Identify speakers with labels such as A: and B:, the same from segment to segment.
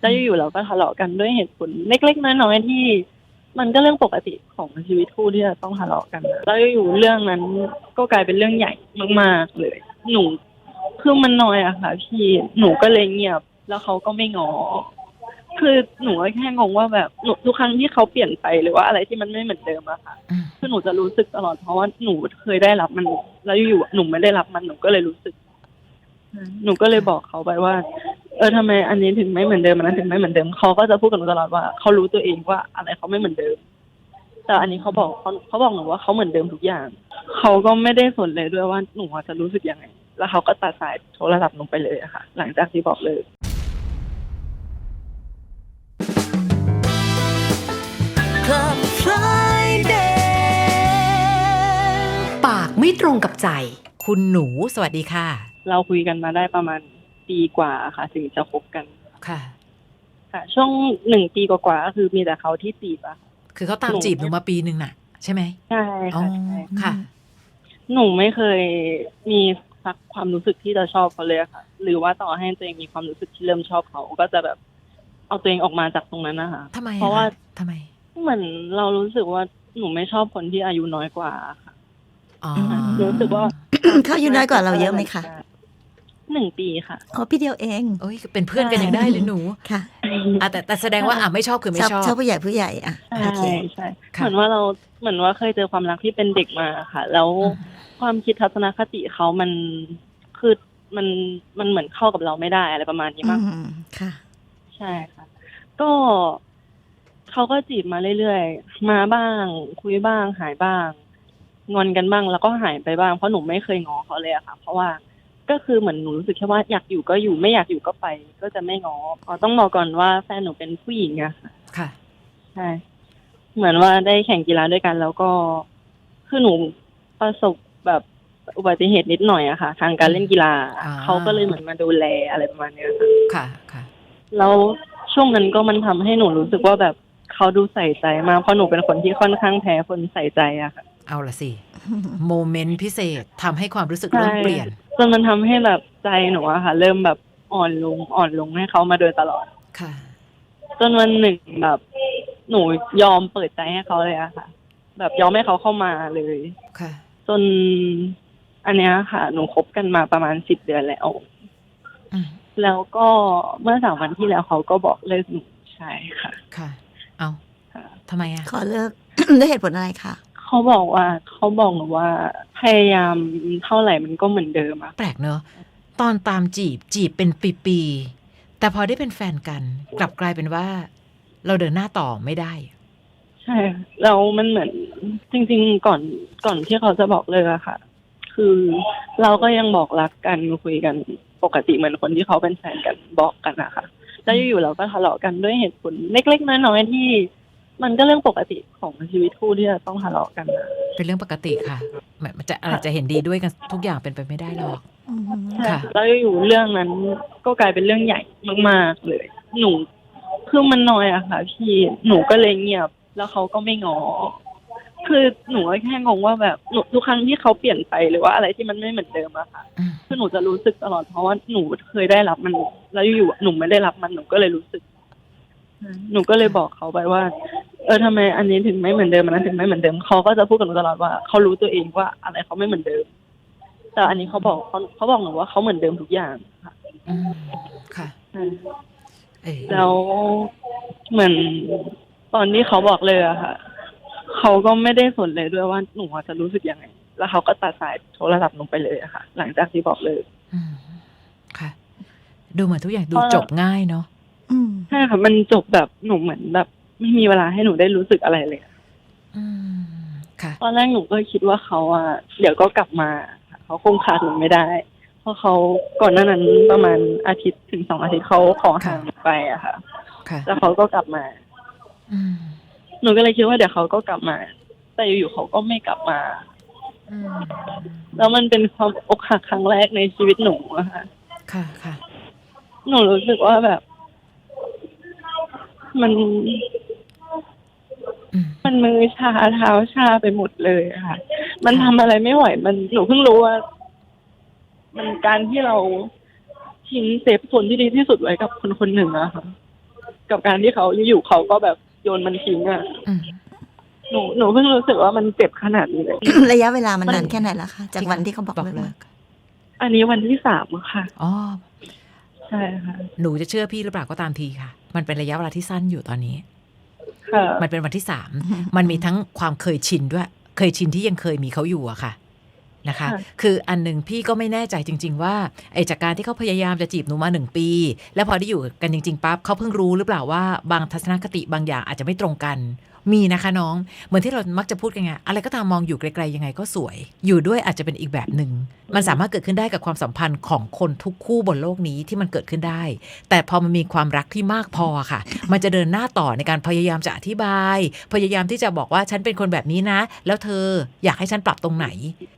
A: แล้วอยู่ๆเราก็ทะเลาะกันด้วยเหตุผลเล็กๆน้อยๆที่ มันก็เรื่องปกติของชีวิตคู่ที่จะต้องทะเลาะกันนะแล้วอยู่ๆเรื่องนั้นก็กลายเป็นเรื่องใหญ่มากๆเลย หนูคือมันน้อยอะค่ะพี่หนูก็เลยเงียบ แล้วเขาก็ไม่งอ คือหนูก็แค่งงว่าแบบหนูทุกครั้งที่เขาเปลี่ยนไปหรือว่าอะไรที่มันไม่เหมือนเดิมอะค่ะ คือหนูจะรู้สึกตลอดเพราะว่าหนูเคยได้รับมัน แล้วอยู่ๆหนูไม่ได้รับมันหนูก็เลยรู้สึก หนูก็เลยบอกเขาไปว่า เออทำไมอันนี้ถึงไม่เหมือนเดิมอันนั้นถึงไม่เหมือนเดิมเขาก็จะพูดกับหนูตลอดว่าเขารู้ตัวเองว่าอะไรเขาไม่เหมือนเดิม แต่อันนี้เขาบอกเขาเขาบอกหนูว่าเขาเหมือนเดิมทุกอย่างเขาก็ไม่ได้สนเลยด้วยว่าหนูจะรู้สึกยังไง แล้วเขาก็ตัดสายโทรศัพท์ลงไปเลยอะค่ะ หลังจากที่บอกเลย
B: Club Friday
C: ปากไม่ตรงกับใจ คุณหนูสวัสดีค่ะ
A: เราคุยกันมาได้ประมาณ ปีกว่าค่ะ ถึงจะคบกัน
C: ค่ะ
A: ค่ะ ช่วงหนึ่งปีกว่าๆก็คือมีแต่เขาที่จีบอะค่ะ
C: คือเขาตาม
A: หนู
C: จีบหนูมาปีหนึ่งน่ะ ใช่ไหม
A: ใช่
C: อ๋อ
A: ค่ะใช่
C: ค่ะ
A: หนูไม่เคยมีสักความรู้สึกที่จะชอบเขาเลยอะค่ะ หรือว่าต่อให้ตัวเองมีความรู้สึกที่เริ่มชอบเขาก็จะแบบเอาตัวเองออกมาจากตรงนั้นนะคะ
C: ทำไม
A: เพราะว่า
C: อทำไม
A: เหมือนเรารู้สึกว่าหนูไม่ชอบคนที่อายุน้อยกว่าค่ะ
C: อ๋อ
A: รู้สึกว่า
B: เขาอายุน้อยกว่าเราเยอะไหมคะ
A: หนึ่งปีค่ะ
B: อ๋อพี่เดียวเอง
C: โอ้ยเป็นเพื่อนกันยังได้เลยหนู
B: ค่ะ
C: อะแต่แต่แสดงว่าอะไม่ชอบคือไม่
B: ชอบ
C: ชอบ
B: ชอบผู้ใหญ่ผู้ใหญ่อะ
A: ใช่
B: โอเค
A: ใช่
C: ค่ะ
A: เหมือนว่าเราเหมือนว่าเคยเจอความรักที่เป็นเด็กมาค่ะ แล้ว
C: อืม
A: ความคิดทัศนคติเขามันคือมันมันเหมือนเข้ากับเราไม่ได้อะไรประมาณนี้
B: อื
A: มาก
B: มค่ะ
A: ใช่ค่ะ ก็เขาก็จีบมาเรื่อยๆมาบ้าง คุยบ้าง หายบ้าง งอนกันบ้างแล้วก็หายไปบ้างเพราะหนูไม่เคยง้อเขาเลยอะค่ะ เพราะว่า ก็คือเหมือนหนูรู้สึกแค่ว่าอยากอยู่ก็อยู่ไม่อยากอยู่ก็ไป ก็จะไม่ง้ออ๋อต้องบอกก่อนว่าแฟนหนูเป็นผู้หญิงอะค่ะ
C: ค่ะ
A: ใช่เหมือนว่าได้แข่งกีฬาด้วยกัน แล้วก็คือหนูประสบแบบอุบัติเหตุนิดหน่อยอะค่ะ ทางการเล่นกีฬา
C: อ่า
A: เขาก็เลยเหมือนมาดูแลอะไรประมาณเนี้ยค่ะ
C: ค่ะค่ะ
A: แล้วช่วงนั้นก็มันทำให้หนูรู้สึกว่าแบบเขาดูใส่ใจมากเพราะหนูเป็นคนที่ค่อนข้างแพ้คนใส่ใจอะค่ะ
C: เอาละสิโมเมนต์พิเศษทำให้ความรู้สึกเริ่มเปลี่ยน
A: จนมันทำให้แบบใจหนูอะค่ะ เริ่มแบบอ่อนลงอ่อนลงให้เขามาโดยตลอด
C: ค่ะ
A: จนวันหนึ่งแบบ หนูยอมเปิดใจให้เขาเลยอะค่ะ แบบยอมให้เขาเข้ามาเลย
C: ค่ะ
A: จนอันเนี้ยค่ะ หนูคบกันมาประมาณสิบเดือนแล้ว
C: อืม
A: แล้วก็เมื่อสามวันที่แล้วเขาก็บอกเลิกหนูใช่ค่ะ
C: ค่ะ เอา
A: ค่ะ
C: ทำไมอะ
B: ขอเลิก ด้วยเหตุผลอะไรคะ
A: เขาบอกว่าเขาบอกหนูว่าพยายามเท่าไหร่มันก็เหมือนเดิมอะ
C: แปลกเนอะตอนตามจีบจีบเป็นปีๆแต่พอได้เป็นแฟนกัน กลับกลายเป็นว่า เราเดินหน้าต่อไม่ได้
A: ใช่แล้วมันเหมือนจริง ๆ ก่อนก่อนที่เขาจะบอกเลิกอะค่ะ คือเราก็ยังบอกรักกันคุยกันปกติเหมือนคนที่เขาเป็นแฟนกันบอกกันอะค่ะแล้วอยู่ๆเราก็ทะเลาะกันด้วยเหตุผลเล็กๆน้อยๆที่ มันก็เรื่องปกติของชีวิตคู่ที่จะต้องทะเลาะกันนะ
C: เป็นเรื่องปกติค่ะแบบมันจะอะไรจะเห็นดีด้วยกันทุกอย่างเป็นไปไม่ได้หรอก
B: อืม
C: ค่ะ
A: แล้วอยู่ๆเรื่องนั้นก็กลายเป็นเรื่องใหญ่มากๆเลย หนูคือมันน้อยอะค่ะ พี่หนูก็เลยเงียบ แล้วเขาก็ไม่งอ คือหนูก็แค่งงว่าแบบหนูทุกครั้งที่เขาเปลี่ยนไปหรือว่าอะไรที่มันไม่เหมือนเดิมอะค่ะ
C: อืม
A: คือหนูจะรู้สึกตลอดเพราะว่าหนูเคยได้รับมัน แล้วอยู่ๆหนูไม่ได้รับมันหนูก็เลยรู้สึก หนูก็เลยบอกเขาไปว่า เออทำไมอันนี้ถึงไม่เหมือนเดิมอันนั้นถึงไม่เหมือนเดิมเขาก็จะพูดกับหนูตลอดว่าเขารู้ตัวเองว่าอะไรเขาไม่เหมือนเดิม แต่อันนี้เขาบอกเขาเขาบอกหนูว่าเขาเหมือนเดิมทุกอย่างค่ะ
C: อืมค่ะ
A: ใช่
C: เอ้ย
A: แล้วเหมือนตอนที่เขาบอกเลยอะค่ะเขาก็ไม่ได้สนเลยด้วยว่าหนูจะรู้สึกยังไง แล้วเขาก็ตัดสายโทรศัพท์ลงไปเลยอะค่ะ หลังจากที่บอกเลย
C: อืมค่ะ ดูเหมือนทุกอย่างดู
A: เพราะ
C: จบง่ายเนาะ
B: อืม
A: ใช่ค่ะมันจบแบบหนูเหมือนแบบ ไม่มีเวลาให้หนูได้รู้สึกอะไรเลย
C: อืมค่ะ
A: ตอนแรกหนูก็คิดว่าเขาอะเดี๋ยวก็กลับมาค่ะเขาคงขาดหนูไม่ได้ เพราะเขาก่อนหน้านั้นประมาณอาทิตย์ถึงสองอาทิตย์เขาขอห่างไปอะค่ะ
C: ค่ะ
A: แล้วเขาก็กลับมา
C: อืม
A: หนูก็เลยคิดว่าเดี๋ยวเขาก็กลับมา แต่อยู่ๆเขาก็ไม่กลับมา
C: อืม
A: แล้วมันเป็นความอกหักครั้งแรกในชีวิตหนูอะค่ะ
C: ค่ะค่ะ
A: หนูรู้สึกว่าแบบ มัน
C: อื ม
A: มันมือชาเท้าชาไปหมดเลยอะค่ะ มันทำอะไรไม่ไหว มันหนูเพิ่งรู้ว่า มันการที่เราทิ้งเซฟโซนที่ดีที่สุดไว้กับคนคนหนึ่งอะค่ะ กับการที่เขาอยู่ๆเขาก็แบบโยนมันทิ้งอะ
C: อืม
A: หนูหนูเพิ่งรู้สึกว่ามันเจ็บขนาดนี้เลย
B: ระยะเวลามันนานแค่ไหนละคะ จากวันที่เขาบอก
C: บอก
B: เลิก
C: เลิ
B: มาก
A: อันนี้วันที่สามอะค่ะ
C: อ๋อ
A: ใช่ค่ะ
C: หนูจะเชื่อพี่หรือเปล่าก็ตามทีค่ะ มันเป็นระยะเวลาที่สั้นอยู่ตอนนี้
A: ค่ะ
C: มันเป็นวันที่สามมันมีทั้งความเคยชินด้วย เคยชินที่ยังเคยมีเขาอยู่อะค่ะนะคะ
A: ค่ะ
C: คืออันหนึ่งพี่ก็ไม่แน่ใจจริง ๆ ว่าไอ้จากการที่เขาพยายามจะจีบหนูมาหนึ่งปี แล้วพอได้อยู่กันจริง ๆปั๊บเขาเพิ่งรู้หรือเปล่าว่าบางทัศนคติบางอย่างอาจจะไม่ตรงกัน มีนะคะน้อง เหมือนที่เรามักจะพูดกันไงอะไรก็ตามมองอยู่ไกลๆยังไงก็สวย อยู่ด้วยอาจจะเป็นอีกแบบหนึ่งมันสามารถเกิดขึ้นได้กับความสัมพันธ์ของคนทุกคู่บนโลกนี้ที่มันเกิดขึ้นได้ แต่พอมันมีความรักที่มากพอค่ะ มันจะเดินหน้าต่อในการพยายามจะอธิบาย พยายามที่จะบอกว่าฉันเป็นคนแบบนี้นะ แล้วเธออยากให้ฉันปรับตรงไหน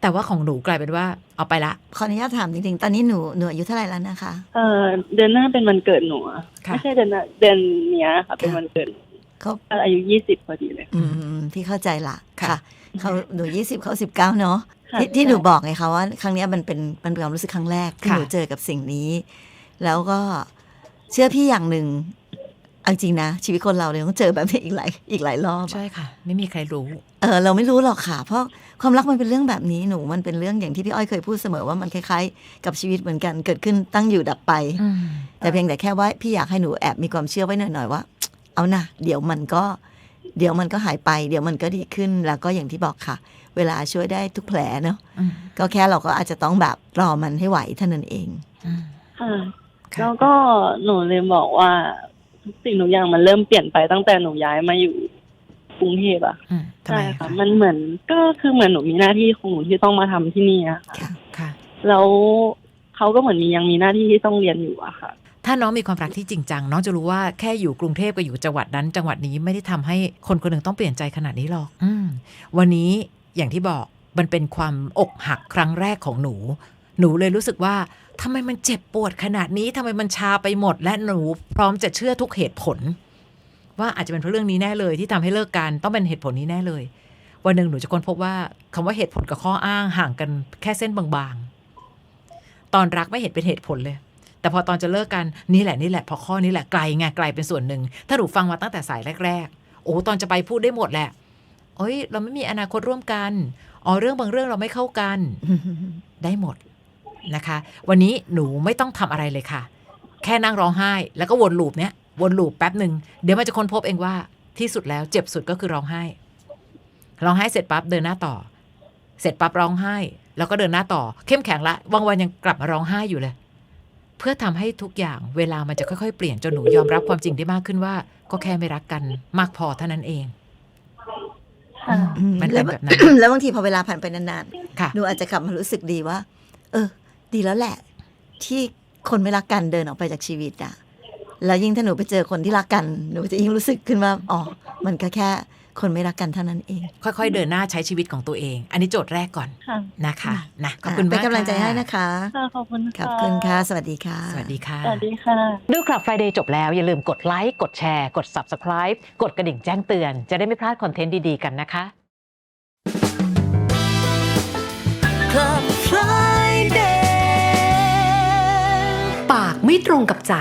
C: แต่ว่าของหนูกลายเป็นว่าเอาไปละ
B: ขออนุญาตถามจริงๆ ตอนนี้หนูหนูอายุเท่าไหร่แล้วนะคะ
A: เอ่อเดือนหน้าเป็นวันเกิดหนูอะ
C: ค่ะ
A: ไม่ใช่เดือนหน้าเดือนเนี้ยค่ะเป็นวันเกิดหนู
B: เขา
A: อายุยี่สิบพอดีเลย
B: อืมที่เข้าใจละ
C: ค่ะ
B: ค่ะ เขาหนูยี่สิบเขาสิบเก้าเนาะ
A: ค่ะ
B: ที่ที่
A: ใช่
B: หนูบอกไงคะว่าครั้งเนี้ยมันเป็นมันเป็นความรู้สึกครั้งแรกที่
C: ค่ะ
B: หนูเจอกับสิ่งนี้ แล้วก็เชื่อพี่อย่างหนึ่งเอาจริงนะ ชีวิตคนเราเนี่ยต้องเจอแบบนี้อีกหลายอีกหลายรอบอะ
C: ใช่ค่ะ ไม่มีใครรู้
B: เออเราไม่รู้หรอกค่ะ เพราะความรักมันเป็นเรื่องแบบนี้หนูมันเป็นเรื่องอย่างที่พี่อ้อยเคยพูดเสมอว่ามันคล้ายๆ กับชีวิตเหมือนกันเกิดขึ้นตั้งอยู่ดับไป
C: อืม
B: แต่เพียงแต่แค่ว่าพี่อยากให้หนูแอบมีความเชื่อไว้หน่อยๆว่า เอานะเดี๋ยวมันก็ เดี๋ยวมันก็หายไป เดี๋ยวมันก็ดีขึ้นแล้วก็อย่างที่บอกค่ะ เวลาช่วยได้ทุกแผลเนาะ
C: อืม
B: ก็แค่เราก็อาจจะต้องแบบรอมันให้ไหวเท่านั้นเอง
C: อืม
A: ค่ะ
C: ค่ะ
A: แล้วก็หนูเลยบอกว่าทุกสิ่งทุกอย่างมันเริ่มเปลี่ยนไปตั้งแต่หนูย้ายมาอยู่กรุงเทพอะ
C: อืมทำ
A: ใช่
C: ไม
A: ค่ะ
C: คะ
A: มันเหมือนก็คือเหมือนหนูมีหน้าที่ของหนูที่ต้องมาทำที่นี่อะค่ะ
B: ค่ะ
C: ค่ะ
A: แล้วเขาก็เหมือนมียังมีหน้าที่ที่ต้องเรียนอยู่อะค่ะ
C: ถ้าน้องมีความรักที่จริงจังน้องจะรู้ว่าแค่อยู่กรุงเทพกับอยู่จังหวัดนั้น จังหวัดนี้ไม่ได้ทำให้คนคนหนึ่งต้องเปลี่ยนใจขนาดนี้หรอกอืวันนี้อย่างที่บอกมันเป็นความอกหักครั้งแรกของหนู หนูเลยรู้สึกว่าทำไมมันเจ็บปวดขนาดนี้ทำไมมันชาไปหมด และหนูพร้อมจะเชื่อทุกเหตุผล ว่าอาจจะเป็นเพราะเรื่องนี้แน่เลย ที่ทำให้เลิกกันต้องเป็นเหตุผลนี้แน่เลย วันหนึ่งหนูจะค้นพบว่าคำว่าเหตุผลกับข้ออ้างห่างกันแค่เส้นบางๆ ตอนรักไม่เห็นเป็นเหตุผลเลย แต่พอตอนจะเลิกกันนี่แหละนี่แหละพอข้อนี้แหละไกลไงไกลเป็นส่วนหนึ่ง ถ้าหนูฟังมาตั้งแต่สายแรก ๆ โอ้ตอนจะไปพูดได้หมดแหละเอ้ยเราไม่มีอนาคตร่วมกันอ๋อเรื่องบางเรื่องเราไม่เข้ากัน ได้หมดนะคะ วันนี้หนูไม่ต้องทำอะไรเลยค่ะ แค่นั่งร้องไห้ แล้วก็วนลูปเนี้ยวนลูปแป๊บหนึ่งเดี๋ยวมันจะค้นพบเองว่าที่สุดแล้วเจ็บสุดก็คือร้องไห้ร้องไห้เสร็จปั๊บเดินหน้าต่อ เสร็จปั๊บร้องไห้ แล้วก็เดินหน้าต่อ เข้มแข็งละบางวันยังกลับมาร้องไห้อยู่เลย เพื่อทำให้ทุกอย่างเวลามันจะค่อยๆ เปลี่ยนจนหนูยอมรับความจริงได้มากขึ้นว่า ก็แค่ไม่รักกันมากพอเท่านั้นเอง
A: ค่ะ
B: อืม
C: มันเป็
B: แล้
C: น
B: ว
C: แบบนั้น
B: แล้วบางทีพอเวลาผ่านไปนาน
C: ค่ะ
B: ๆหนูอาจจะกลับมารู้สึกดีว่า เออ ดีแล้วแหละ ที่คนไม่รักกันเดินออกไปจากชีวิตอะแล้วยิ่งถ้าหนูไปเจอคนที่รักกัน หนูจะยิ่งรู้สึกขึ้นว่า อ๋อ มันก็แค่ คนไม่รักกันเท่านั้นเอง
C: ค่อยๆ เดินหน้าใช้ชีวิตของตัวเอง อันนี้โจทย์แรกก่อน
A: ค่ะ
C: นะคะนะขอบคุณ
B: เป็น
C: มาก
B: กำลังใจ
C: ค่ะ
B: ให้นะคะ
A: ค่ะขอบคุณ
B: ขอบคุณค่ะ สวัสดีค่ะ
C: สวัสดีค่ะ
A: สวัสดีค่ะ
C: ดูคลับ Friday จบแล้ว อย่าลืมกดไลค์กดแชร์ กด Subscribe กดกระดิ่งแจ้งเตือน จะได้ไม่พลาดคอนเทนต์ดีๆกันนะคะ
B: Club Friday
D: ปากไม่ตรงกับใจ